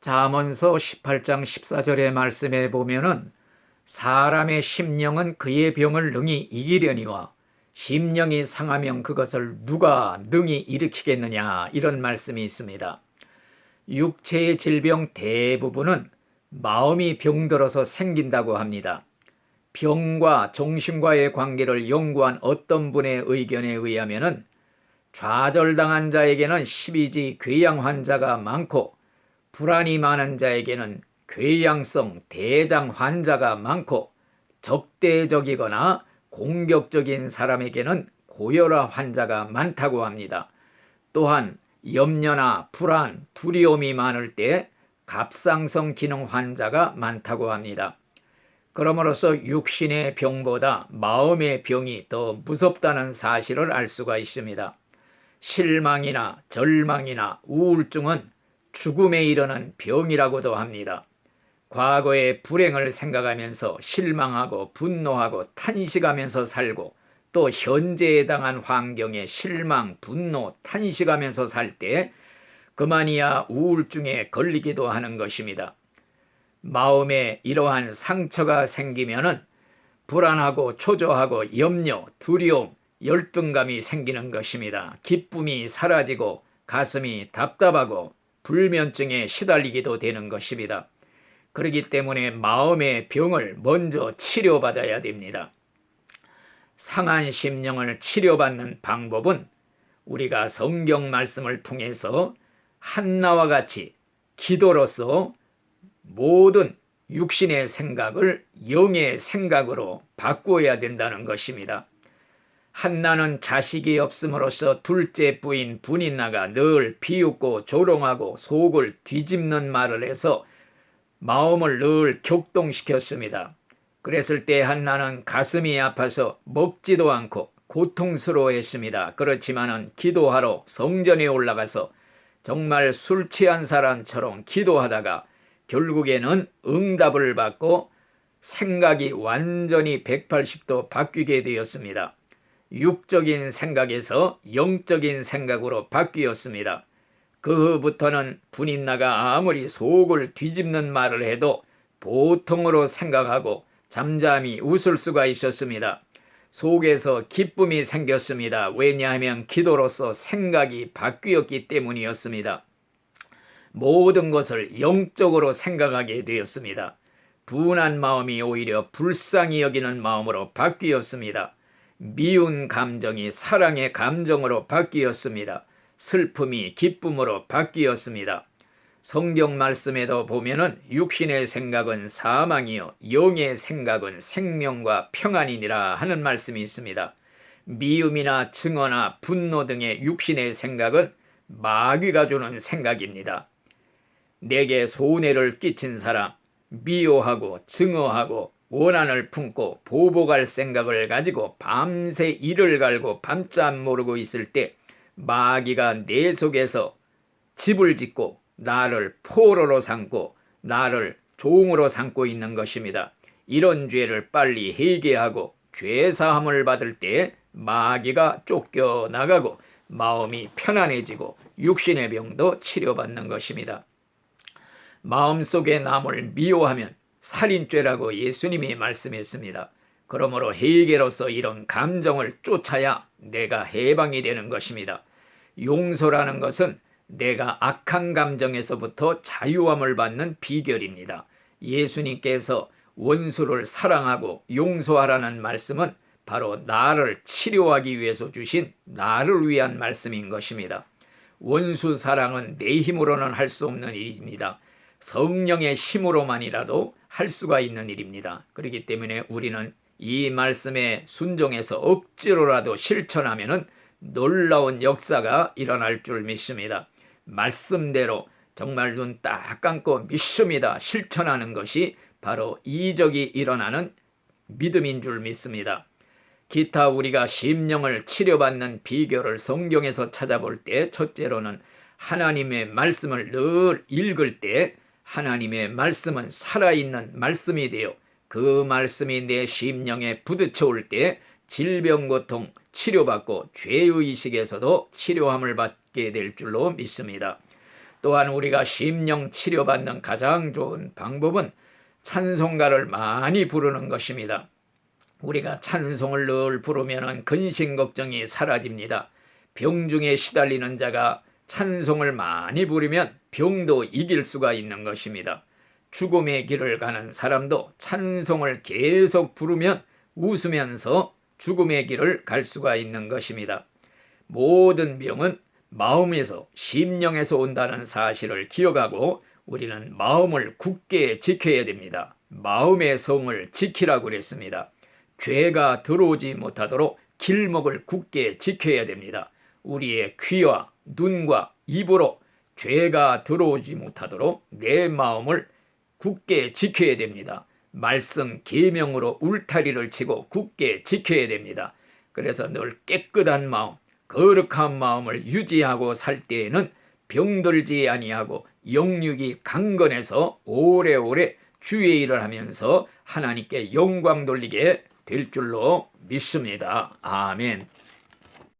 잠언서 18장 14절의 말씀에 보면은 사람의 심령은 그의 병을 능히 이기려니와 심령이 상하면 그것을 누가 능히 일으키겠느냐 이런 말씀이 있습니다. 육체의 질병 대부분은 마음이 병들어서 생긴다고 합니다. 병과 정신과의 관계를 연구한 어떤 분의 의견에 의하면은 좌절당한 자에게는 12지 궤양 환자가 많고 불안이 많은 자에게는 궤양성 대장 환자가 많고 적대적이거나 공격적인 사람에게는 고혈압 환자가 많다고 합니다. 또한 염려나 불안, 두려움이 많을 때 갑상선 기능 환자가 많다고 합니다. 그러므로서 육신의 병보다 마음의 병이 더 무섭다는 사실을 알 수가 있습니다. 실망이나 절망이나 우울증은 죽음에 이르는 병이라고도 합니다. 과거의 불행을 생각하면서 실망하고 분노하고 탄식하면서 살고 또 현재에 당한 환경에 실망, 분노, 탄식하면서 살 때 그만이야 우울증에 걸리기도 하는 것입니다. 마음에 이러한 상처가 생기면은 불안하고 초조하고 염려, 두려움, 열등감이 생기는 것입니다. 기쁨이 사라지고 가슴이 답답하고 불면증에 시달리기도 되는 것입니다. 그렇기 때문에 마음의 병을 먼저 치료받아야 됩니다. 상한 심령을 치료받는 방법은 우리가 성경 말씀을 통해서 한나와 같이 기도로서 모든 육신의 생각을 영의 생각으로 바꾸어야 된다는 것입니다. 한나는 자식이 없음으로써 둘째 부인 분인나가 늘 비웃고 조롱하고 속을 뒤집는 말을 해서 마음을 늘 격동시켰습니다. 그랬을 때 한나는 가슴이 아파서 먹지도 않고 고통스러워했습니다. 그렇지만은 기도하러 성전에 올라가서 정말 술 취한 사람처럼 기도하다가 결국에는 응답을 받고 생각이 완전히 180도 바뀌게 되었습니다. 육적인 생각에서 영적인 생각으로 바뀌었습니다. 그 후부터는 분인나가 아무리 속을 뒤집는 말을 해도 보통으로 생각하고 잠잠히 웃을 수가 있었습니다. 속에서 기쁨이 생겼습니다. 왜냐하면 기도로서 생각이 바뀌었기 때문이었습니다. 모든 것을 영적으로 생각하게 되었습니다. 분한 마음이 오히려 불쌍히 여기는 마음으로 바뀌었습니다. 미운 감정이 사랑의 감정으로 바뀌었습니다. 슬픔이 기쁨으로 바뀌었습니다. 성경 말씀에도 보면은 육신의 생각은 사망이요 영의 생각은 생명과 평안이니라 하는 말씀이 있습니다. 미움이나 증오나 분노 등의 육신의 생각은 마귀가 주는 생각입니다. 내게 손해를 끼친 사람, 미워하고 증오하고 원한을 품고 보복할 생각을 가지고 밤새 이를 갈고 밤잠 모르고 있을 때 마귀가 내 속에서 집을 짓고 나를 포로로 삼고 나를 종으로 삼고 있는 것입니다. 이런 죄를 빨리 회개하고 죄사함을 받을 때 마귀가 쫓겨나가고 마음이 편안해지고 육신의 병도 치료받는 것입니다. 마음속의 남을 미워하면 살인죄라고 예수님이 말씀했습니다. 그러므로 회개로서 이런 감정을 쫓아야 내가 해방이 되는 것입니다. 용서라는 것은 내가 악한 감정에서부터 자유함을 받는 비결입니다. 예수님께서 원수를 사랑하고 용서하라는 말씀은 바로 나를 치료하기 위해서 주신 나를 위한 말씀인 것입니다. 원수 사랑은 내 힘으로는 할 수 없는 일입니다. 성령의 힘으로만이라도 할 수가 있는 일입니다. 그렇기 때문에 우리는 이 말씀에 순종해서 억지로라도 실천하면은 놀라운 역사가 일어날 줄 믿습니다. 말씀대로 정말 눈 딱 감고 믿습니다. 실천하는 것이 바로 이적이 일어나는 믿음인 줄 믿습니다. 기타 우리가 심령을 치료받는 비결을 성경에서 찾아볼 때 첫째로는 하나님의 말씀을 늘 읽을 때 하나님의 말씀은 살아있는 말씀이 되어 그 말씀이 내 심령에 부딪혀 올 때 질병 고통 치료받고 죄의식에서도 치료함을 받게 될 줄로 믿습니다. 또한 우리가 심령 치료받는 가장 좋은 방법은 찬송가를 많이 부르는 것입니다. 우리가 찬송을 늘 부르면 근심 걱정이 사라집니다. 병중에 시달리는 자가 찬송을 많이 부르면 병도 이길 수가 있는 것입니다. 죽음의 길을 가는 사람도 찬송을 계속 부르면 웃으면서 죽음의 길을 갈 수가 있는 것입니다. 모든 병은 마음에서 심령에서 온다는 사실을 기억하고 우리는 마음을 굳게 지켜야 됩니다. 마음의 성을 지키라고 그랬습니다. 죄가 들어오지 못하도록 길목을 굳게 지켜야 됩니다. 우리의 귀와 눈과 입으로 죄가 들어오지 못하도록 내 마음을 굳게 지켜야 됩니다. 말씀 계명으로 울타리를 치고 굳게 지켜야 됩니다. 그래서 늘 깨끗한 마음, 거룩한 마음을 유지하고 살 때에는 병들지 아니하고 영육이 강건해서 오래오래 주의 일을 하면서 하나님께 영광 돌리게 될 줄로 믿습니다. 아멘.